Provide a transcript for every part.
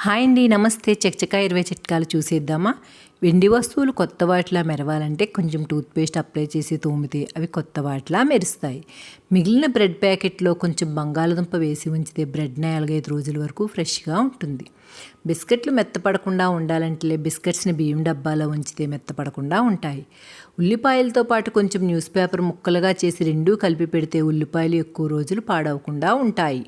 Hi అండి నమస్తే. చకచకా ఇరవై చిట్కాలు చూసేద్దామా? వెండి వస్తువులు కొత్త వాటిలా మెరవాలంటే కొంచెం టూత్పేస్ట్ అప్లై చేసి తోమితే అవి కొత్త వాటిలా మెరుస్తాయి. మిగిలిన బ్రెడ్ ప్యాకెట్లో కొంచెం బంగాళదుంప వేసి ఉంచితే బ్రెడ్ నాలుగైదు రోజుల వరకు ఫ్రెష్గా ఉంటుంది. బిస్కెట్లు మెత్తపడకుండా ఉండాలంటే బిస్కెట్స్ని బియ్యం డబ్బాలో ఉంచితే మెత్తపడకుండా ఉంటాయి. ఉల్లిపాయలతో పాటు కొంచెం న్యూస్ పేపర్ ముక్కలుగా చేసి రెండూ కలిపి పెడితే ఉల్లిపాయలు ఎక్కువ రోజులు పాడవకుండా ఉంటాయి.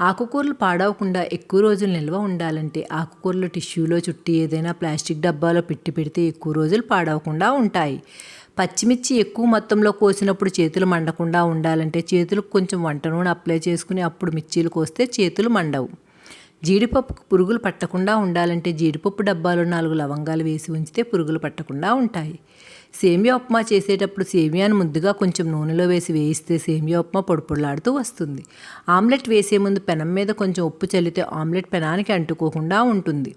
ఆకుకూరలు పాడవకుండా ఎక్కువ రోజులు నిల్వ ఉండాలంటే ఆకుకూరలు టిష్యూలో చుట్టి ఏదైనా ప్లాస్టిక్ డబ్బాలో పెట్టి పెడితే ఎక్కువ రోజులు పాడవకుండా ఉంటాయి. పచ్చిమిర్చి ఎక్కువ మొత్తంలో కోసినప్పుడు చేతులు మండకుండా ఉండాలంటే చేతులకు కొంచెం వంట నూనె అప్లై చేసుకుని అప్పుడు మిర్చీలు కోస్తే చేతులు మండవు. జీడిపప్పుకు పురుగులు పట్టకుండా ఉండాలంటే జీడిపప్పు డబ్బాలో నాలుగు లవంగాలు వేసి ఉంచితే పురుగులు పట్టకుండా ఉంటాయి. సేమియా ఉప్మా చేసేటప్పుడు సేమియాను ముద్దుగా కొంచెం నూనెలో వేసి వేయిస్తే సేమియా ఉప్మా పొడిపొడలాడుతూ వస్తుంది. ఆమ్లెట్ వేసే ముందు పెనం మీద కొంచెం ఉప్పు చల్లితే ఆమ్లెట్ పెనానికి అంటుకోకుండా ఉంటుంది.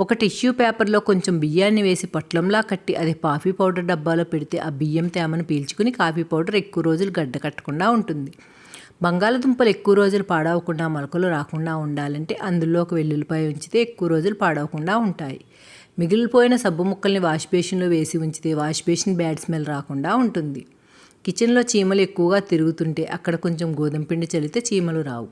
ఒక టిష్యూ పేపర్లో కొంచెం బియ్యాన్ని వేసి పొట్లంలా కట్టి అది కాఫీ పౌడర్ డబ్బాలో పెడితే ఆ బియ్యం తేమను పీల్చుకుని కాఫీ పౌడర్ ఎక్కువ రోజులు గడ్డ కట్టకుండా ఉంటుంది. బంగాళదుంపలు ఎక్కువ రోజులు పాడవకుండా మొలకలు రాకుండా ఉండాలంటే అందులో ఒక వెల్లుల్లిపాయ ఉంచితే ఎక్కువ రోజులు పాడవకుండా ఉంటాయి. మిగిలిపోయిన సబ్బు ముక్కల్ని వాష్ బేసిన్లో వేసి ఉంచితే వాష్ బేసిన్ బ్యాడ్ స్మెల్ రాకుండా ఉంటుంది. కిచెన్లో చీమలు ఎక్కువగా తిరుగుతుంటే అక్కడ కొంచెం గోధుమ పిండి చల్లితే చీమలు రావు.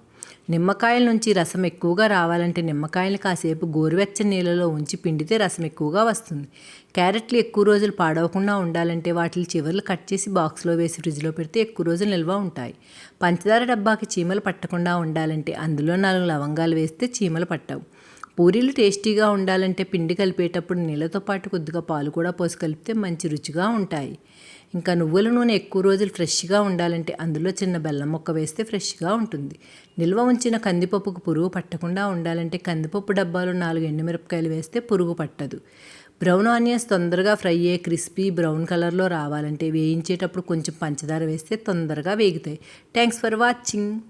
నిమ్మకాయల నుంచి రసం ఎక్కువగా రావాలంటే నిమ్మకాయలు కాసేపు గోరువెచ్చని నీళ్ళలో ఉంచి పిండితే రసం ఎక్కువగా వస్తుంది. క్యారెట్లు ఎక్కువ రోజులు పాడవకుండా ఉండాలంటే వాటిని చివర్లు కట్ చేసి బాక్స్లో వేసి ఫ్రిడ్జ్లో పెడితే ఎక్కువ రోజులు నిల్వ ఉంటాయి. పంచదార డబ్బాకి చీమలు పట్టకుండా ఉండాలంటే అందులో నాలుగు లవంగాలు వేస్తే చీమలు పట్టవు. పూరీలు టేస్టీగా ఉండాలంటే పిండి కలిపేటప్పుడు నీళ్ళతో పాటు కొద్దిగా పాలు కూడా పోసి కలిపితే మంచి రుచిగా ఉంటాయి. ఇంకా నువ్వుల నూనె ఎక్కువ రోజులు ఫ్రెష్గా ఉండాలంటే అందులో చిన్న బెల్లం మొక్క వేస్తే ఫ్రెష్గా ఉంటుంది. నిల్వ ఉంచిన కందిపప్పుకు పురుగు పట్టకుండా ఉండాలంటే కందిపప్పు డబ్బాలో నాలుగు ఎండుమిరపకాయలు వేస్తే పురుగు పట్టదు. బ్రౌన్ ఆనియన్స్ తొందరగా ఫ్రై అయ్యే క్రిస్పీ బ్రౌన్ కలర్లో రావాలంటే వేయించేటప్పుడు కొంచెం పంచదార వేస్తే తొందరగా వేగుతాయి. Thanks for watching.